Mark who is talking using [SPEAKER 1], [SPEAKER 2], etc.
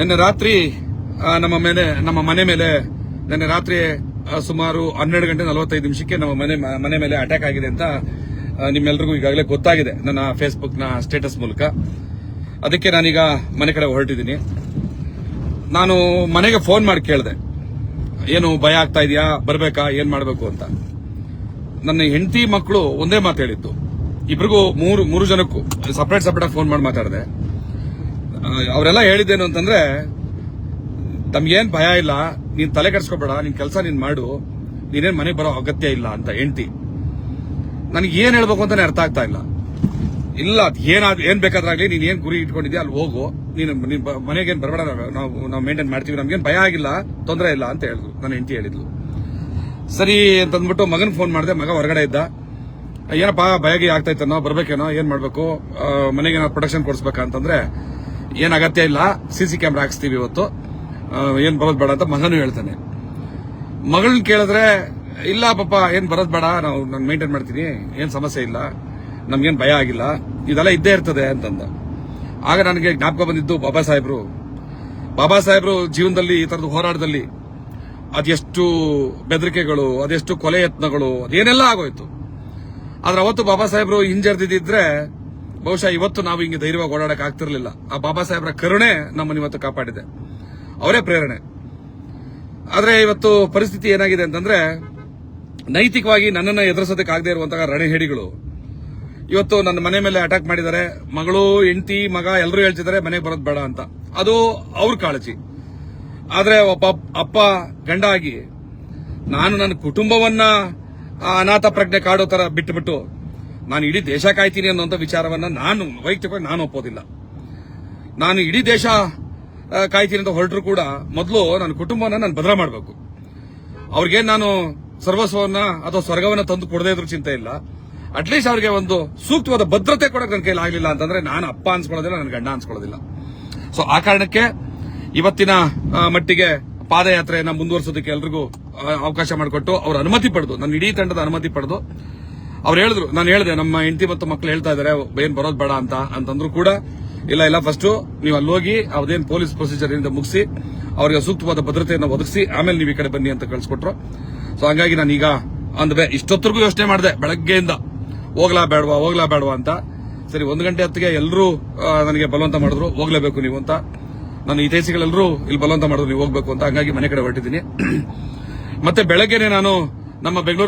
[SPEAKER 1] ನಿನ್ನೆ ರಾತ್ರಿ ನಮ್ಮ ಮೇಲೆ, ನಮ್ಮ ಮನೆ ಮೇಲೆ, ನಿನ್ನೆ ರಾತ್ರಿ ಸುಮಾರು ಹನ್ನೆರಡು ಗಂಟೆ ನಲವತ್ತೈದು ನಿಮಿಷಕ್ಕೆ ನಮ್ಮ ಮನೆ ಮನೆ ಮೇಲೆ ಅಟ್ಯಾಕ್ ಆಗಿದೆ ಅಂತ ನಿಮ್ಮೆಲ್ರಿಗೂ ಈಗಾಗಲೇ ಗೊತ್ತಾಗಿದೆ ನನ್ನ ಫೇಸ್ಬುಕ್ನ ಸ್ಟೇಟಸ್ ಮೂಲಕ. ಅದಕ್ಕೆ ನಾನೀಗ ಮನೆ ಕಡೆ ಹೊರಟಿದ್ದೀನಿ. ನಾನು ಮನೆಗೆ ಫೋನ್ ಮಾಡಿ ಕೇಳಿದೆ. ಏನು ಭಯ ಆಗ್ತಾ ಇದೆಯಾ? ಬರಬೇಕಾ? ಏನ್ ಮಾಡಬೇಕು ಅಂತ. ನನ್ನ ಹೆಂಡತಿ ಮಕ್ಕಳು ಒಂದೇ ಮಾತು ಹೇಳಿದ್ದು. ಇಬ್ರಿಗೂ ಮೂರು ಮೂರು ಜನಕ್ಕೂ ಸಪರೇಟ್ ಸಪರೇಟ್ ಫೋನ್ ಮಾಡಿ ಮಾತಾಡಿದೆ. ಅವರೆಲ್ಲ ಹೇಳಿದ್ದೇನು ಅಂತಂದ್ರೆ, ತಮ್ಗೇನ್ ಭಯ ಇಲ್ಲ, ನೀನ್ ತಲೆ ಕೆಡ್ಸ್ಕೊಬೇಡ, ನಿನ್ ಕೆಲಸ ನೀನ್ ಮಾಡು, ನೀನೇನ್ ಮನೆಗೆ ಬರೋ ಅಗತ್ಯ ಇಲ್ಲ ಅಂತ ಹೆಂಡತಿ. ನನಗೆ ಏನ್ ಹೇಳ್ಬೇಕು ಅಂತಾನೆ ಅರ್ಥ ಆಗ್ತಾ ಇಲ್ಲ. ಇಲ್ಲ ಏನಾದ್, ಏನ್ ಬೇಕಾದ್ರಾಗ್ಲಿ ನೀನ್ ಏನ್ ಗುರಿ ಇಟ್ಕೊಂಡಿದ್ಯಾ ಅಲ್ಲಿ ಹೋಗು. ನೀನು ಮನೆಗೇನ್ ಬರಬೇಡ, ನಾವು ನಾವು ಮೇಂಟೈನ್ ಮಾಡ್ತೀವಿ, ನಮ್ಗೇನ್ ಭಯ ಆಗಿಲ್ಲ, ತೊಂದರೆ ಇಲ್ಲ ಅಂತ ಹೇಳಿದ್ರು ನನ್ನ ಹೆಂಡತಿ ಹೇಳಿದ್ಲು. ಸರಿ ಅಂತಂದ್ಬಿಟ್ಟು ಮಗನ್ ಫೋನ್ ಮಾಡಿದೆ, ಮಗ ಹೊರಗಡೆ ಇದ್ದ. ಏನಪ್ಪಾ, ಭಯಗಿ ಆಗ್ತಾ ಇತ್ತನೋ, ಬರ್ಬೇಕೇನೋ, ಏನ್ ಮಾಡ್ಬೇಕು? ಮನೆಗೆ ಏನಾದ್ರು ಪ್ರೊಟೆಕ್ಷನ್ ಕೊಡಿಸ್ಬೇಕಾ ಅಂತಂದ್ರೆ ಏನ್ ಅಗತ್ಯ ಇಲ್ಲ ಸಿಸಿ ಕ್ಯಾಮ್ರಾ ಹಾಕ್ಸ್ತೀವಿ ಇವತ್ತು. ಏನು ಬರೋದು ಬೇಡ ಅಂತ ಮಗನೂ ಹೇಳ್ತಾನೆ. ಮಗಳನ್ನ ಕೇಳಿದ್ರೆ, ಇಲ್ಲ ಪಾಪ, ಏನು ಬರೋದು ಬೇಡ, ನಾವು ನಾನು ಮೇಂಟೈನ್ ಮಾಡ್ತೀನಿ, ಏನು ಸಮಸ್ಯೆ ಇಲ್ಲ, ನಮ್ಗೇನ್ ಭಯ ಆಗಿಲ್ಲ, ಇದೆಲ್ಲ ಇದ್ದೇ ಇರ್ತದೆ ಅಂತಂದ. ಆಗ ನನಗೆ ಜ್ಞಾಪಕ ಬಂದಿದ್ದು ಬಾಬಾ ಸಾಹೇಬ್ರು. ಬಾಬಾ ಸಾಹೇಬ್ರು ಜೀವನದಲ್ಲಿ ಈ ತರದ ಹೋರಾಟದಲ್ಲಿ ಅದೆಷ್ಟು ಬೆದರಿಕೆಗಳು, ಅದೆಷ್ಟು ಕೊಲೆ ಯತ್ನಗಳು, ಅದೇನೆಲ್ಲ ಆಗೋಯ್ತು. ಆದ್ರೆ ಅವತ್ತು ಬಾಬಾ ಸಾಹೇಬ್ರು ಹಿಂಜರಿದಿದ್ರೆ ಬಹುಶಃ ಇವತ್ತು ನಾವು ಹಿಂಗೆ ಧೈರ್ಯವಾಗಿ ಓಡಾಡಕ್ಕೆ ಆಗ್ತಿರ್ಲಿಲ್ಲ. ಆ ಬಾಬಾ ಸಾಹೇಬ್ರ ಕರುಣೆ ನಮ್ಮನ್ನು ಇವತ್ತು ಕಾಪಾಡಿದೆ. ಅವರೇ ಪ್ರೇರಣೆ. ಆದ್ರೆ ಇವತ್ತು ಪರಿಸ್ಥಿತಿ ಏನಾಗಿದೆ ಅಂತಂದ್ರೆ, ನೈತಿಕವಾಗಿ ನನ್ನನ್ನು ಎದುರಿಸೋದಕ್ಕೆ ಆಗದೆ ಇರುವಂತಹ ರಣಹೇಡಿಗಳು, ಇವತ್ತು ನನ್ನ ಮನೆ ಮೇಲೆ ಅಟ್ಯಾಕ್ ಮಾಡಿದ್ದಾರೆ. ಮಗಳು, ಹೆಂಡತಿ, ಮಗ ಎಲ್ಲರೂ ಹೇಳ್ತಿದ್ದಾರೆ, ಮನೆಗೆ ಬರೋದು ಬೇಡ ಅಂತ. ಅದು ಅವ್ರ ಕಾಳಜಿ. ಆದ್ರೆ ಒಬ್ಬ ಅಪ್ಪ, ಗಂಡ ಆಗಿ ನಾನು ನನ್ನ ಕುಟುಂಬವನ್ನ ಅನಾಥ ಪ್ರಜ್ಞೆ ಕಾಡೋ ತರ ಬಿಟ್ಟುಬಿಟ್ಟು ನಾನು ಇಡೀ ದೇಶ ಕಾಯ್ತೀನಿ ಅನ್ನೋಂಥ ವಿಚಾರವನ್ನ ನಾನು ವೈಯಕ್ತಿಕವಾಗಿ ನಾನು ಒಪ್ಪೋದಿಲ್ಲ. ನಾನು ಇಡೀ ದೇಶ ಕಾಯ್ತೀನಿ ಅಂತ ಹೊರಟರು ಕೂಡ ಮೊದಲು ನನ್ನ ಕುಟುಂಬನ ನಾನು ಭದ್ರ ಮಾಡಬೇಕು. ಅವ್ರಿಗೆ ನಾನು ಸರ್ವಸ್ವವನ್ನ ಅಥವಾ ಸ್ವರ್ಗವನ್ನ ತಂದು ಕೊಡದೇ ಇದ್ರೂ ಚಿಂತೆ ಇಲ್ಲ. ಅಟ್ಲೀಸ್ಟ್ ಅವ್ರಿಗೆ ಒಂದು ಸೂಕ್ತವಾದ ಭದ್ರತೆ ಕೊಡಕ್ಕೆ ನನ್ನ ಕೈಲಿ ಆಗಲಿಲ್ಲ ಅಂತಂದ್ರೆ ನಾನು ಅಪ್ಪ ಅನ್ಸ್ಕೊಳ್ಳೋದಿಲ್ಲ ನನ್ನ ಗಂಡ ಅನ್ಸ್ಕೊಳ್ಳೋದಿಲ್ಲ. ಸೊ ಆ ಕಾರಣಕ್ಕೆ ಇವತ್ತಿನ ಮಟ್ಟಿಗೆ ಪಾದಯಾತ್ರೆಯನ್ನ ಮುಂದುವರಿಸೋದಕ್ಕೆ ಎಲ್ರಿಗೂ ಅವಕಾಶ ಮಾಡಿಕೊಟ್ಟು ಅವ್ರ ಅನುಮತಿ ಪಡೆದು, ನನ್ನ ಇಡೀ ತಂಡದ ಅನುಮತಿ ಪಡೆದು ಅವ್ರು ಹೇಳಿದ್ರು, ನಾನು ಹೇಳಿದೆ, ನಮ್ಮ ಹೆಂಡತಿ ಮತ್ತು ಮಕ್ಕಳು ಹೇಳ್ತಾ ಇದಾರೆ, ಏನ್ ಬರೋದ್ ಬೇಡ ಅಂತ. ಅಂತಂದ್ರು ಕೂಡ, ಇಲ್ಲ ಇಲ್ಲ ಫಸ್ಟ್ ನೀವು ಅಲ್ಲಿ ಹೋಗಿ ಅದೇನ್ ಪೊಲೀಸ್ ಪ್ರೊಸೀಜರ್ ಇಂದ ಮುಗಿಸಿ, ಅವರಿಗೆ ಸೂಕ್ತವಾದ ಭದ್ರತೆಯನ್ನು ಒದಗಿಸಿ, ಆಮೇಲೆ ನೀವು ಈ ಕಡೆ ಬನ್ನಿ ಅಂತ ಕಳ್ಸಿಕೊಟ್ರು. ಸೊ ಹಂಗಾಗಿ ನಾನು ಈಗ ಅಂದ್ರೆ ಇಷ್ಟೊತ್ತರೆಗೂ ಯೋಚನೆ ಮಾಡಿದೆ, ಬೆಳಗ್ಗೆಯಿಂದ. ಹೋಗ್ಲಾ ಬೇಡವಾ ಹೋಗ್ಲಾ ಬೇಡವಾ ಅಂತ. ಸರಿ, ಒಂದು ಗಂಟೆ ಹೊತ್ತಿಗೆ ಎಲ್ಲರೂ ನನಗೆ ಬಲವಂತ ಮಾಡಿದ್ರು, ಹೋಗ್ಲೇಬೇಕು ನೀವು ಅಂತ. ನನ್ನ ತೇಸಿಗಳೆಲ್ಲರೂ ಇಲ್ಲಿ ಬಲವಂತ ಮಾಡಿದ್ರು, ನೀವು ಹೋಗ್ಬೇಕು ಅಂತ. ಹಂಗಾಗಿ ಮನೆ ಕಡೆ ಹೊರಟಿದ್ದೀನಿ. ಮತ್ತೆ ಬೆಳಗ್ಗೆನೆ ನಾನು ನಮ್ಮ ಬೆಂಗಳೂರು